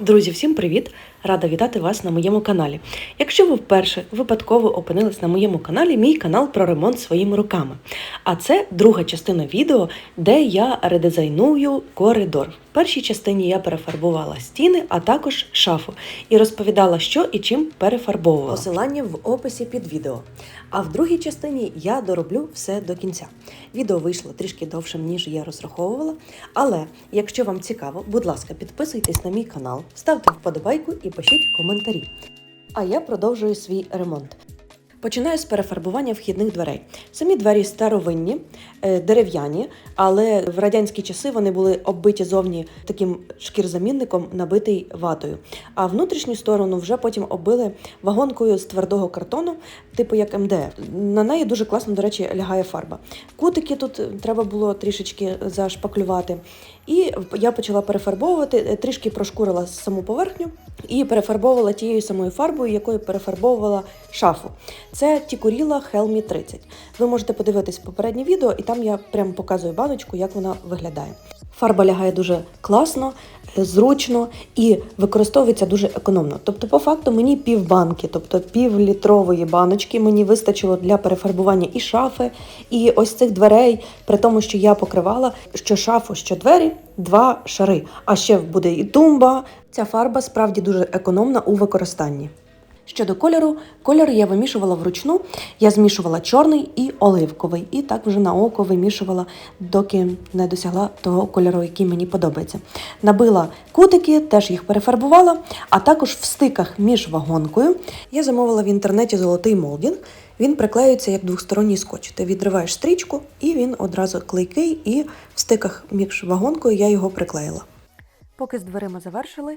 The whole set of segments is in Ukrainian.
Друзі, всім привіт! Рада вітати вас на моєму каналі. Якщо ви вперше випадково опинились на моєму каналі, мій канал про ремонт своїми руками. А це друга частина відео, де я редизайную коридор. В першій частині я перефарбувала стіни, а також шафу і розповідала, що і чим перефарбовувала. Посилання в описі під відео. А в другій частині я дороблю все до кінця. Відео вийшло трішки довшим, ніж я розраховувала. Але якщо вам цікаво, будь ласка, підписуйтесь на мій канал, ставте вподобайку і пишіть коментарі. А я продовжую свій ремонт. Починаю з перефарбування вхідних дверей. Самі двері старовинні, е, дерев'яні, але в радянські часи вони були оббиті зовні таким шкірзамінником, набитий ватою. А внутрішню сторону вже потім оббили вагонкою з твердого картону, типу як МДФ. На неї дуже класно, до речі, лягає фарба. Кутики тут треба було трішечки зашпаклювати. І я почала перефарбовувати, е, трішки прошкурила саму поверхню і перефарбовувала тією самою фарбою, якою перефарбовувала шафу. Це Тікуріла Helmi 30. Ви можете подивитись попереднє відео, і там я прямо показую баночку, як вона виглядає. Фарба лягає дуже класно, е, зручно і використовується дуже економно. Тобто, по факту, мені пів банки, тобто півлітрової баночки мені вистачило для перефарбування і шафи, і ось цих дверей, при тому, що я покривала що шафу, що двері, два шари. А ще буде і тумба. Ця фарба справді дуже економна у використанні. Щодо кольору, кольор я вимішувала вручну. Я змішувала чорний і оливковий, і так вже на око вимішувала, доки не досягла того кольору, який мені подобається. Набила кутики, теж їх перефарбувала, а також в стиках між вагонкою я замовила в інтернеті золотий молдінг. Він приклеюється як двосторонній скотч. Ти відриваєш стрічку, і він одразу клейкий, і в стиках між вагонкою я його приклеїла. Поки з дверима завершили,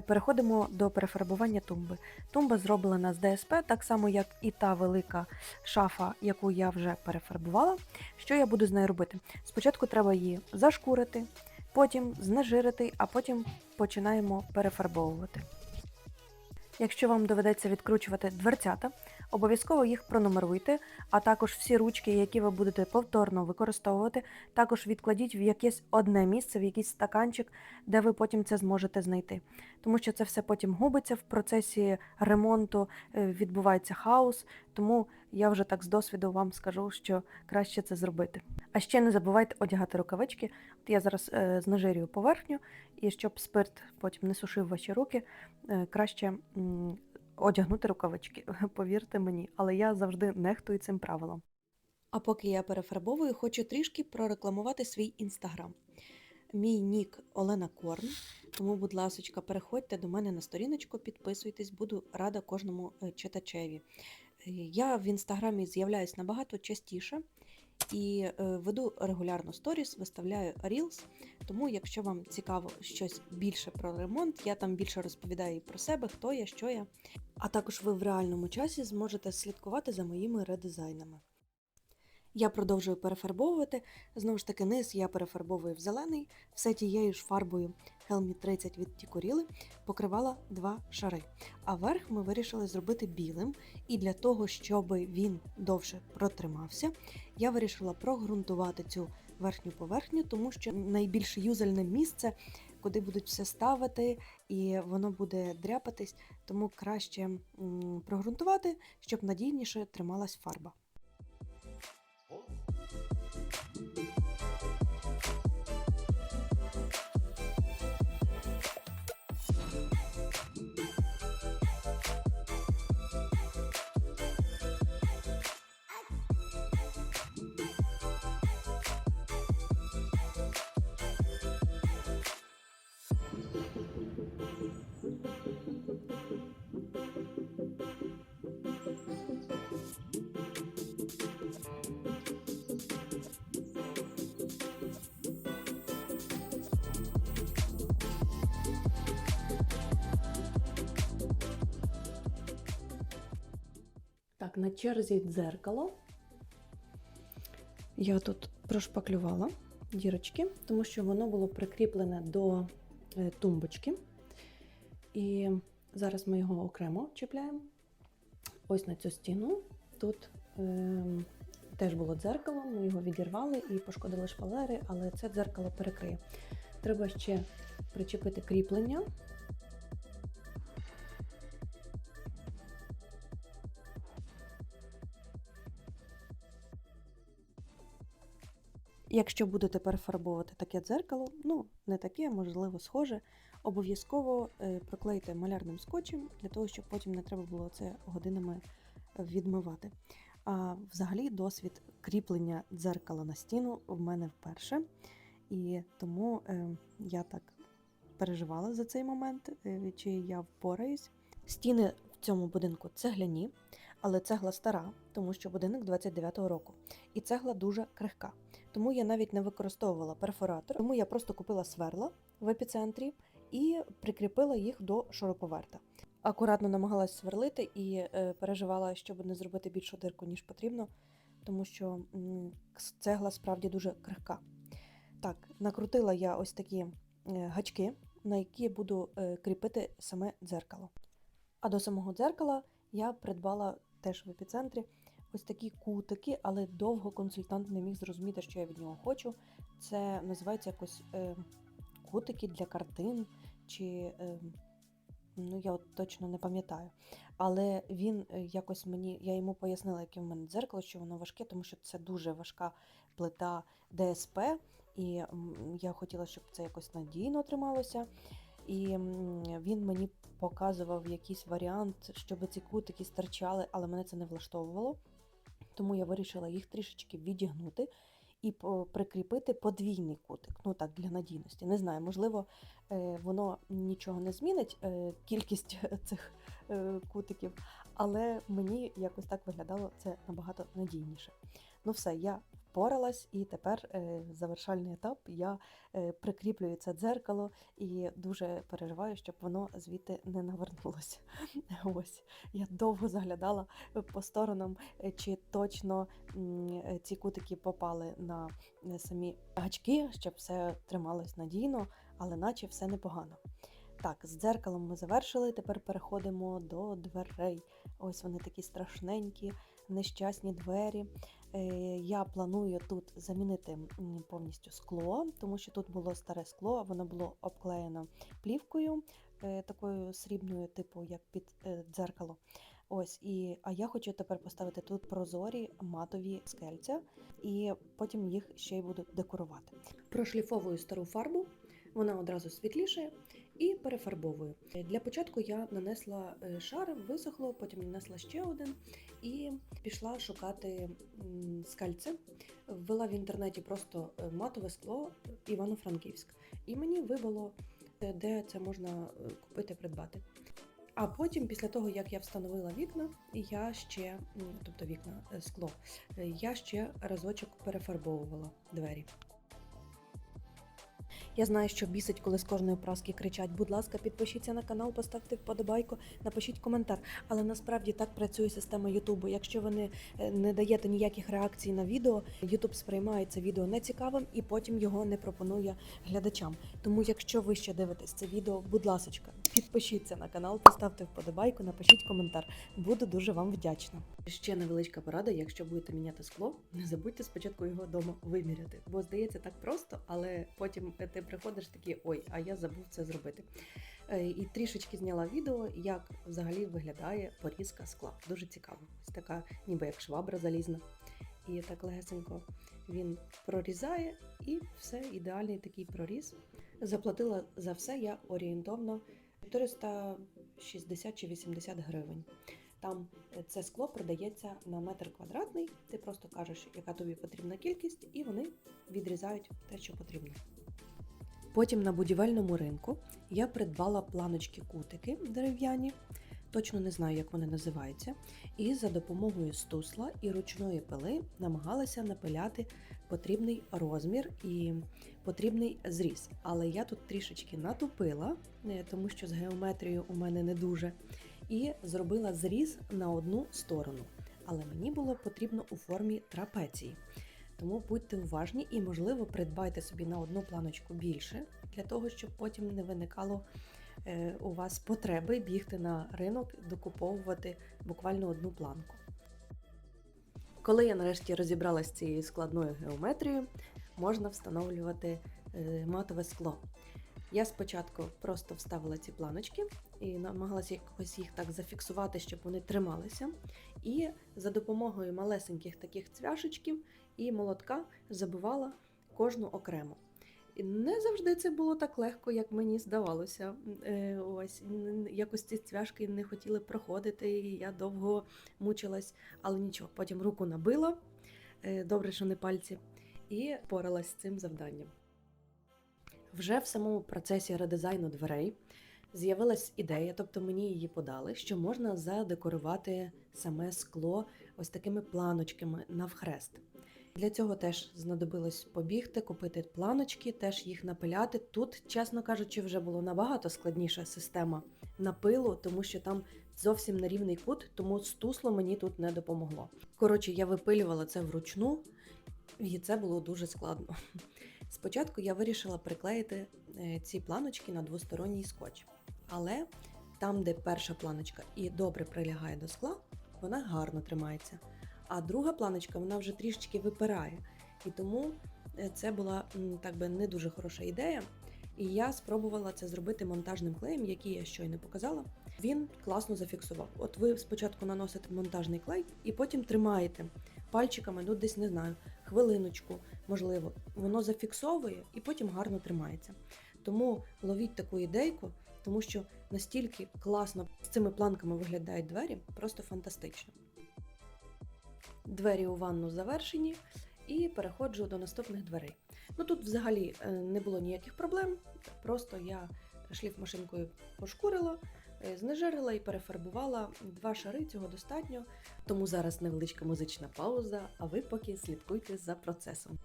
переходимо до перефарбування тумби. Тумба зроблена з ДСП, так само як і та велика шафа, яку я вже перефарбувала. Що я буду з нею робити? Спочатку треба її зашкурити, потім знежирити, а потім починаємо перефарбовувати. Якщо вам доведеться відкручувати дверцята, обов'язково їх пронумеруйте, а також всі ручки, які ви будете повторно використовувати, також відкладіть в якесь одне місце, в якийсь стаканчик, де ви потім це зможете знайти. Тому що це все потім губиться в процесі ремонту, е, відбувається хаос, тому я вже так з досвіду вам скажу, що краще це зробити. А ще не забувайте одягати рукавички. От я зараз е, знежирюю поверхню, і щоб спирт потім не сушив ваші руки, е, краще одягнути рукавички, повірте мені, але я завжди нехтую цим правилом. А поки я перефарбовую, хочу трішки прорекламувати свій інстаграм. Мій нік Олена Корн. Тому, будь ласочка, переходьте до мене на сторіночку, підписуйтесь, буду рада кожному е, читачеві. Е, Я в інстаграмі з'являюсь набагато частіше і е, веду регулярно сторіс, виставляю Reels. Тому, якщо вам цікаво щось більше про ремонт, я там більше розповідаю і про себе, хто я, що я. А також ви в реальному часі зможете слідкувати за моїми редизайнами. Я продовжую перефарбовувати. Знову ж таки, низ я перефарбовую в зелений, все тією ж фарбою Helmi 30 від Тікуріли покривала два шари. А верх ми вирішили зробити білим. І для того, щоб він довше протримався, я вирішила прогрунтувати цю верхню поверхню, тому що найбільш юзальне місце, куди будуть все ставити, і воно буде дряпатись, тому краще прогрунтувати, щоб надійніше трималась фарба. На черзі дзеркало. Я тут прошпаклювала дірочки, тому що воно було прикріплене до е, тумбочки. І зараз ми його окремо чіпляємо. Ось на цю стіну. Тут е, теж було дзеркало, ми його відірвали і пошкодили шпалери, але це дзеркало перекриє. Треба ще причепити кріплення. Якщо будете перефарбовувати таке дзеркало, ну не таке, можливо, схоже, обов'язково е, проклейте малярним скотчем для того, щоб потім не треба було це годинами відмивати. А взагалі досвід кріплення дзеркала на стіну в мене вперше. І тому е, я так переживала за цей момент, е, чи я впораюсь. Стіни в цьому будинку цегляні, але цегла стара, тому що будинок 29-го року. І цегла дуже крихка. Тому я навіть не використовувала перфоратор, тому я просто купила сверла в епіцентрі і прикріпила їх до шуруповерта. Акуратно намагалась сверлити і е, переживала, щоб не зробити більшу дирку, ніж потрібно, тому що цегла справді дуже крихка. Так, накрутила я ось такі е, гачки, на які буду е, кріпити саме дзеркало. А до самого дзеркала я придбала теж в епіцентрі ось такі кутики, але довго консультант не міг зрозуміти, що я від нього хочу. Це називається якось е, кутики для картин, чи е, ну я от точно не пам'ятаю. Але він е, якось мені, я йому пояснила, яке в мене дзеркало, що воно важке, тому що це дуже важка плита ДСП, і я хотіла, щоб це якось надійно трималося. І він мені показував якийсь варіант, щоб ці кутики стирчали, але мене це не влаштовувало. Тому я вирішила їх трішечки відігнути і прикріпити подвійний кутик. Ну так, для надійності. Не знаю, можливо, е, воно нічого не змінить, е, кількість цих е, кутиків, але мені якось так виглядало це набагато надійніше. Ну все, я впоралась, і тепер е, завершальний етап. Я е, прикріплюю це дзеркало і дуже переживаю, щоб воно звідти не навернулося. Ось я довго заглядала по сторонам, е, чи точно е, ці кутики попали на е, самі гачки, щоб все трималось надійно, але наче все непогано. Так, з дзеркалом ми завершили. Тепер переходимо до дверей. Ось вони такі страшненькі, нещасні двері. Е, Я планую тут замінити повністю скло, тому що тут було старе скло, воно було обклеєно плівкою, е, такою срібною, типу як під е, дзеркало. Ось і а я хочу тепер поставити тут прозорі матові скельця, і потім їх ще й буду декорувати. Прошліфовую стару фарбу, вона одразу світлішає, і перефарбовую. Для початку я нанесла е, шар, висохло, потім нанесла ще один і пішла шукати скальце. Ввела в інтернеті просто е, матове скло Івано-Франківськ. І мені вибило, е, де це можна купити, придбати. А потім, після того, як я встановила вікна, я ще, тобто вікна, скло, я ще разочок перефарбовувала двері. Я знаю, що бісить, коли з кожної праски кричать: будь ласка, підпишіться на канал, поставте вподобайку, напишіть коментар. Але насправді так працює система Ютубу. Якщо ви не, е, не даєте ніяких реакцій на відео, Ютуб сприймає це відео нецікавим і потім його не пропонує глядачам. Тому, якщо ви ще дивитесь це відео, будь ласка, підпишіться на канал, поставте вподобайку, напишіть коментар. Буду дуже вам вдячна. Ще невеличка порада, якщо будете міняти скло, не забудьте спочатку його вдома виміряти. Бо здається так просто, але потім ти приходиш такий, ой, а я забув це зробити. Е, І трішечки зняла відео, як взагалі виглядає порізка скла. Дуже цікаво. Ось така, ніби як швабра залізна. І так легесенько він прорізає, і все, ідеальний такий проріз. Заплатила за все я орієнтовно 460 чи 80 гривень. Там е, це скло продається на метр квадратний. Ти просто кажеш, яка тобі потрібна кількість, і вони відрізають те, що потрібно. Потім на будівельному ринку я придбала планочки-кутики дерев'яні, точно не знаю, як вони називаються, і за допомогою стусла і ручної пили намагалася напиляти потрібний розмір і потрібний зріз. Але я тут трішечки натупила, е, тому що з геометрією у мене не дуже, і зробила зріз на одну сторону. Але мені було потрібно у формі трапеції. Тому будьте уважні і, можливо, придбайте собі на одну планочку більше, для того, щоб потім не виникало е, у вас потреби бігти на ринок, докуповувати буквально одну планку. Коли я нарешті розібралася з цією складною геометрією, можна встановлювати е, матове скло. Я спочатку просто вставила ці планочки і намагалася якось їх так зафіксувати, щоб вони трималися. І за допомогою малесеньких таких цвяшечків і молотка забивала кожну окремо. І не завжди це було так легко, як мені здавалося. Е, Ось якось ці цвяшки не хотіли проходити, і я довго мучилась, але нічого. Потім руку набила, е, добре, що не пальці, і поралась з цим завданням. Вже в самому процесі редизайну дверей з'явилась ідея, тобто мені її подали, що можна задекорувати саме скло ось такими планочками навхрест. Для цього теж знадобилось побігти, купити планочки, теж їх напиляти. Тут, чесно кажучи, вже було набагато складніша система напилу, тому що там зовсім нерівний кут, тому стусло мені тут не допомогло. Коротше, я випилювала це вручну, і це було дуже складно. Спочатку я вирішила приклеїти е, ці планочки на двосторонній скотч. Але там, де перша планочка і добре прилягає до скла, вона гарно тримається. А друга планочка вона вже трішечки випирає. І тому е, це була так би не дуже хороша ідея. І я спробувала це зробити монтажним клеєм, який я щойно показала. Він класно зафіксував. От ви спочатку наносите монтажний клей і потім тримаєте пальчиками, ну десь не знаю, хвилиночку, можливо, воно зафіксовує і потім гарно тримається. Тому ловіть таку ідейку, тому що настільки класно з цими планками виглядають двері, просто фантастично. Двері у ванну завершені, і переходжу до наступних дверей. Ну тут взагалі е, не було ніяких проблем, просто я шліфмашинкою пошкурила, е, знежирила і перефарбувала два шари, цього достатньо. Тому зараз невеличка музична пауза, а ви поки слідкуйте за процесом.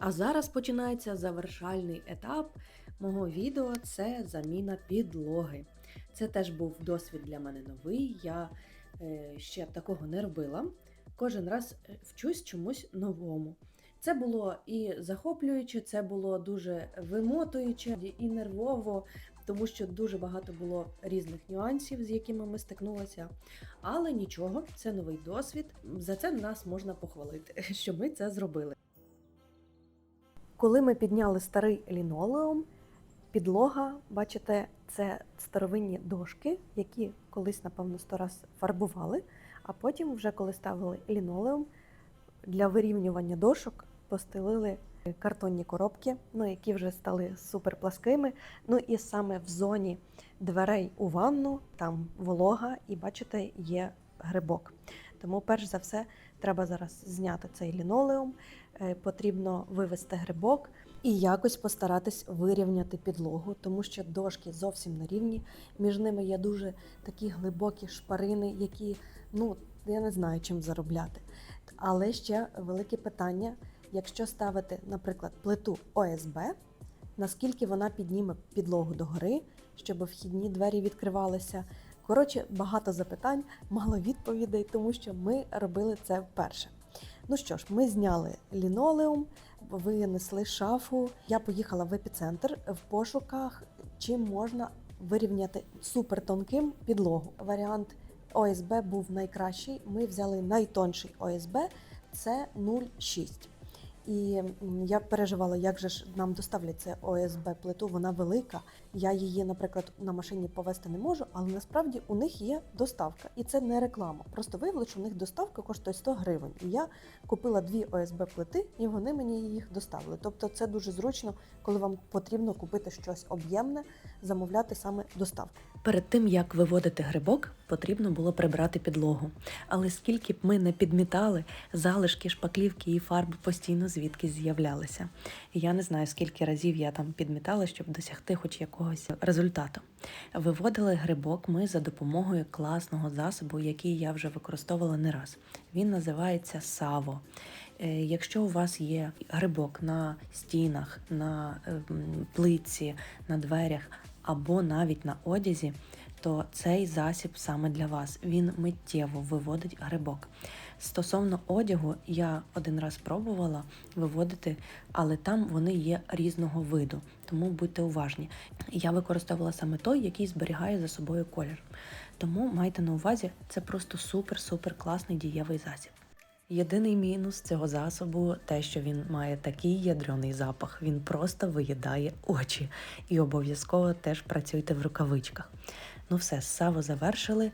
А зараз починається завершальний етап мого відео це заміна підлоги. Це теж був досвід для мене новий. Я е, ще такого не робила. Кожен раз е, вчусь чомусь новому. Це було і захоплююче, це було дуже вимотуюче і нервово, тому що дуже багато було різних нюансів, з якими ми стикнулися. Але нічого, це новий досвід. За це нас можна похвалити, що ми це зробили. Коли ми підняли старий лінолеум, підлога, бачите, це старовинні дошки, які колись, напевно, сто раз фарбували, а потім, вже коли ставили лінолеум, для вирівнювання дошок постелили картонні коробки, ну, які вже стали супер пласкими. Ну і саме в зоні дверей у ванну, там волога, і бачите, є грибок. Тому, перш за все, треба зараз зняти цей лінолеум, е, потрібно вивести грибок і якось постаратись вирівняти підлогу, тому що дошки зовсім не рівні. Між ними є дуже такі глибокі шпарини, які, ну, я не знаю, чим заробляти. Але ще велике питання: якщо ставити, наприклад, плиту ОСБ, наскільки вона підніме підлогу догори, щоб вхідні двері відкривалися. Коротше, багато запитань, мало відповідей, тому що ми робили це вперше. Ну що ж, ми зняли лінолеум, винесли шафу. Я поїхала в епіцентр в пошуках, чим можна вирівняти супертонким підлогу. Варіант ОСБ був найкращий. Ми взяли найтонший ОСБ, це 0,6. І я переживала, як же ж нам доставлять це ОСБ плиту, вона велика. Я її, наприклад, на машині повезти не можу, але насправді у них є доставка, і це не реклама. Просто виявилося, що у них доставка коштує 100 гривень. І я купила дві ОСБ плити, і вони мені їх доставили. Тобто, це дуже зручно, коли вам потрібно купити щось об'ємне, замовляти саме доставку. Перед тим як виводити грибок, потрібно було прибрати підлогу. Але скільки б ми не підмітали, залишки шпаклівки і фарби постійно звідки з'являлися. Я не знаю, скільки разів я там підмітала, щоб досягти хоч якогось результату. Виводили грибок ми за допомогою класного засобу, який я вже використовувала не раз. Він називається Саво. Е, Якщо у вас є грибок на стінах, на ем, плитці, на дверях або навіть на одязі, то цей засіб саме для вас. Він миттєво виводить грибок. Стосовно одягу, я один раз пробувала виводити, але там вони є різного виду, тому будьте уважні. Я використовувала саме той, який зберігає за собою колір. Тому майте на увазі, це просто супер-супер класний дієвий засіб. Єдиний мінус цього засобу те, що він має такий ядрений запах, він просто виїдає очі. І обов'язково теж працюйте в рукавичках. Ну все, саво завершили.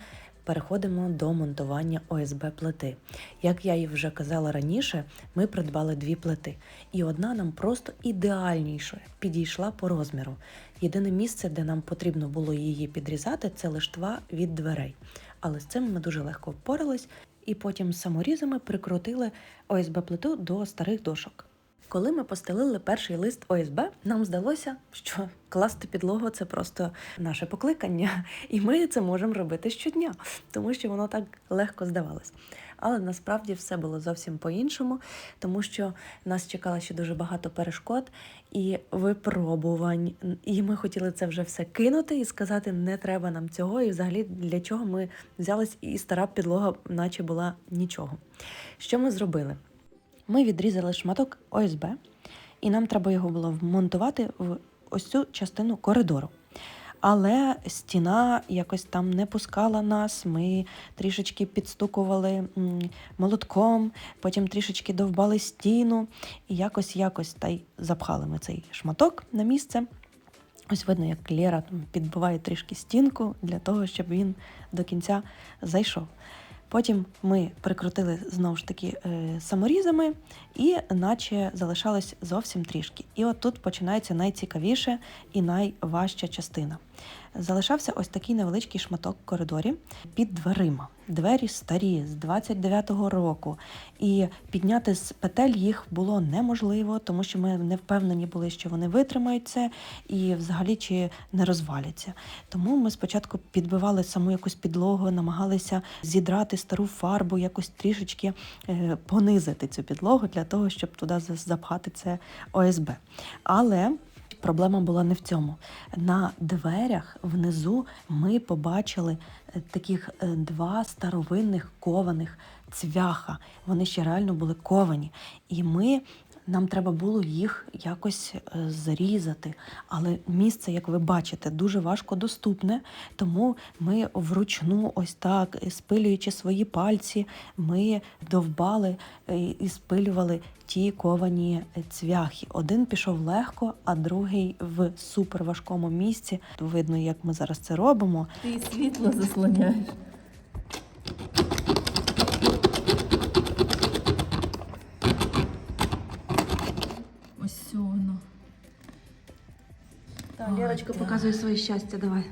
Переходимо до монтування ОСБ плити. Як я і вже казала раніше, ми придбали дві плити, і одна нам просто ідеальніше підійшла по розміру. Єдине місце, де нам потрібно було її підрізати, це лиштва від дверей. Але з цим ми дуже легко впорались, і потім саморізами прикрутили ОСБ плиту до старих дошок. Коли ми постелили перший лист ОСБ, нам здалося, що класти підлогу це просто наше покликання, і ми це можемо робити щодня, тому що воно так легко здавалось. Але насправді все було зовсім по-іншому, тому що нас чекало ще дуже багато перешкод і випробувань. І ми хотіли це вже все кинути і сказати, не треба нам цього, і взагалі для чого ми взялись, і стара підлога, наче була нічого. Що ми зробили? Ми відрізали шматок ОСБ, і нам треба його було вмонтувати в ось цю частину коридору. Але стіна якось там не пускала нас. Ми трішечки підстукували молотком, потім трішечки довбали стіну, і якось якось та й запхали ми цей шматок на місце. Ось видно, як Лєра підбиває трішки стінку для того, щоб він до кінця зайшов. Потім ми прикрутили знову ж таки е, саморізами, і наче залишалось зовсім трішки. І от тут починається найцікавіше і найважча частина. Залишався ось такий невеличкий шматок в коридорі під дверима. Двері старі з 29-го року, і підняти з петель їх було неможливо, тому що ми не впевнені були, що вони витримають це і взагалі чи не розваляться. Тому ми спочатку підбивали саму якусь підлогу, намагалися зідрати стару фарбу, якось трішечки е, понизити цю підлогу для того, щоб туди запхати це ОСБ. Але Проблема була не в цьому. На дверях внизу ми побачили е, таких е, два старовинних кованих цвяха. Вони ще реально були ковані. І ми. Нам треба було їх якось е, зрізати, але місце, як ви бачите, дуже важко доступне. Тому ми вручну, ось так, е, спилюючи свої пальці, ми довбали е, і спилювали ті ковані цвяхи. Один пішов легко, а другий в суперважкому місці. Видно, як ми зараз це робимо. Ти світло заслоняєш. Лерочка, показуй своє щастя, давай.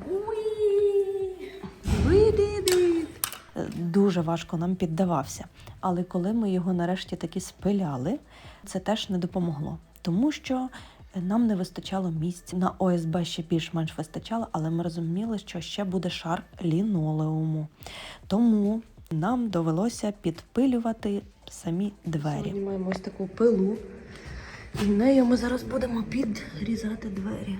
Дуже важко нам піддавався. Але коли ми його нарешті таки спиляли, це теж не допомогло, тому що нам не вистачало місць. На ОСБ ще більш-менш вистачало, але ми розуміли, що ще буде шар лінолеуму. Тому нам довелося підпилювати самі двері. Сьогодні маємо ось таку пилу, і нею ми зараз будемо підрізати двері.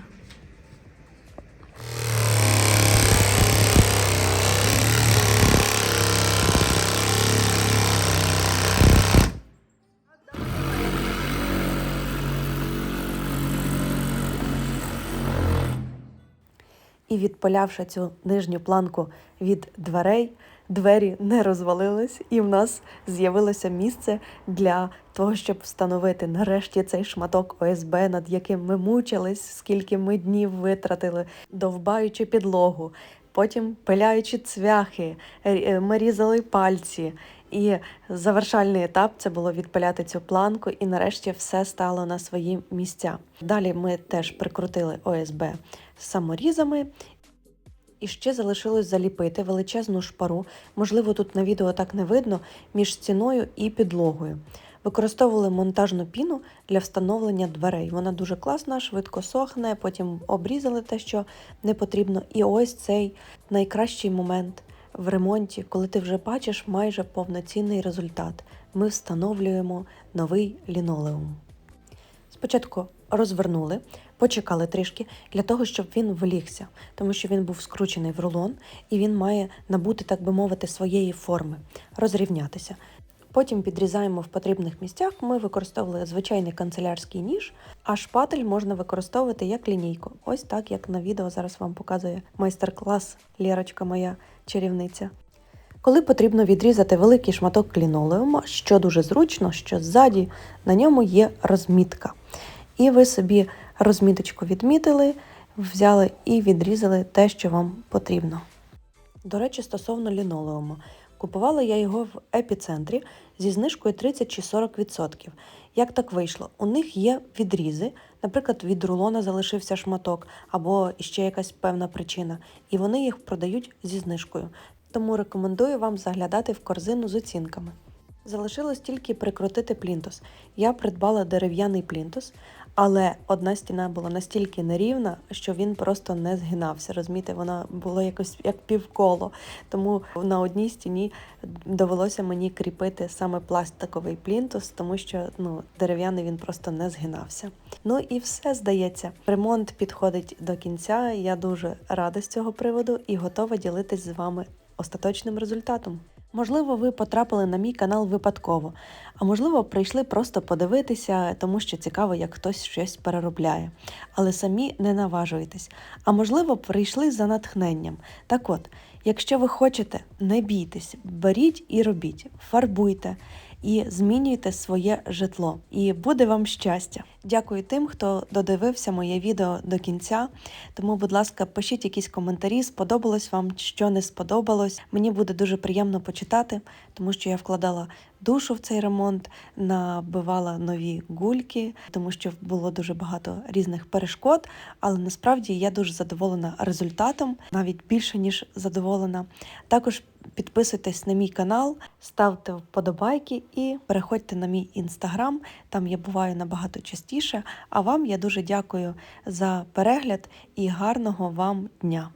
І відпилявши цю нижню планку від дверей, двері не розвалились, і в нас з'явилося місце для того, щоб встановити нарешті цей шматок ОСБ, над яким ми мучились, скільки ми днів витратили, довбаючи підлогу, потім пиляючи цвяхи, е, ми різали пальці. І завершальний етап це було відпиляти цю планку, і нарешті все стало на свої місця. Далі ми теж прикрутили ОСБ саморізами. І ще залишилось заліпити величезну шпару, можливо, тут на відео так не видно, між стіною і підлогою. Використовували монтажну піну для встановлення дверей. Вона дуже класна, швидко сохне, потім обрізали те, що не потрібно. І ось цей найкращий момент в ремонті, коли ти вже бачиш майже повноцінний результат. Ми встановлюємо новий лінолеум. Спочатку розвернули, почекали трішки для того, щоб він влігся, тому що він був скручений в рулон і він має набути, так би мовити, своєї форми, розрівнятися. Потім підрізаємо в потрібних місцях. Ми використовували звичайний канцелярський ніж, а шпатель можна використовувати як лінійку. Ось так, як на відео зараз вам показує майстер-клас Лєрочка, моя чарівниця. Коли потрібно відрізати великий шматок лінолеуму, що дуже зручно, що ззаді на ньому є розмітка. І ви собі розміточку відмітили, взяли і відрізали те, що вам потрібно. До речі, стосовно лінолеуму. Купувала я його в епіцентрі зі знижкою 30 чи 40%. Як так вийшло? У них є відрізи, наприклад, від рулона залишився шматок або ще якась певна причина, і вони їх продають зі знижкою. Тому рекомендую вам заглядати в корзину з оцінками. Залишилось тільки прикрутити плінтус. Я придбала дерев'яний плінтус, але одна стіна була настільки нерівна, що він просто не згинався. Розумієте, вона була якось як півколо. Тому на одній стіні довелося мені кріпити саме пластиковий плінтус, тому що ну, дерев'яний він просто не згинався. Ну і все здається. Ремонт підходить до кінця. Я дуже рада з цього приводу і готова ділитись з вами остаточним результатом. Можливо, ви потрапили на мій канал випадково, а можливо, прийшли просто подивитися, тому що цікаво, як хтось щось переробляє. Але самі не наважуєтесь. А можливо, прийшли за натхненням. Так от, якщо ви хочете, не бійтесь, беріть і робіть, фарбуйте і змінюйте своє житло. І буде вам щастя. Дякую тим, хто додивився моє відео до кінця. Тому, будь ласка, пишіть якісь коментарі, сподобалось вам, що не сподобалось. Мені буде дуже приємно почитати, тому що я вкладала душу в цей ремонт, набивала нові гульки, тому що було дуже багато різних перешкод. Але насправді я дуже задоволена результатом, навіть більше ніж задоволена. Також підписуйтесь на мій канал, ставте вподобайки і переходьте на мій інстаграм. Там я буваю набагато частіше. А вам я дуже дякую за перегляд і гарного вам дня!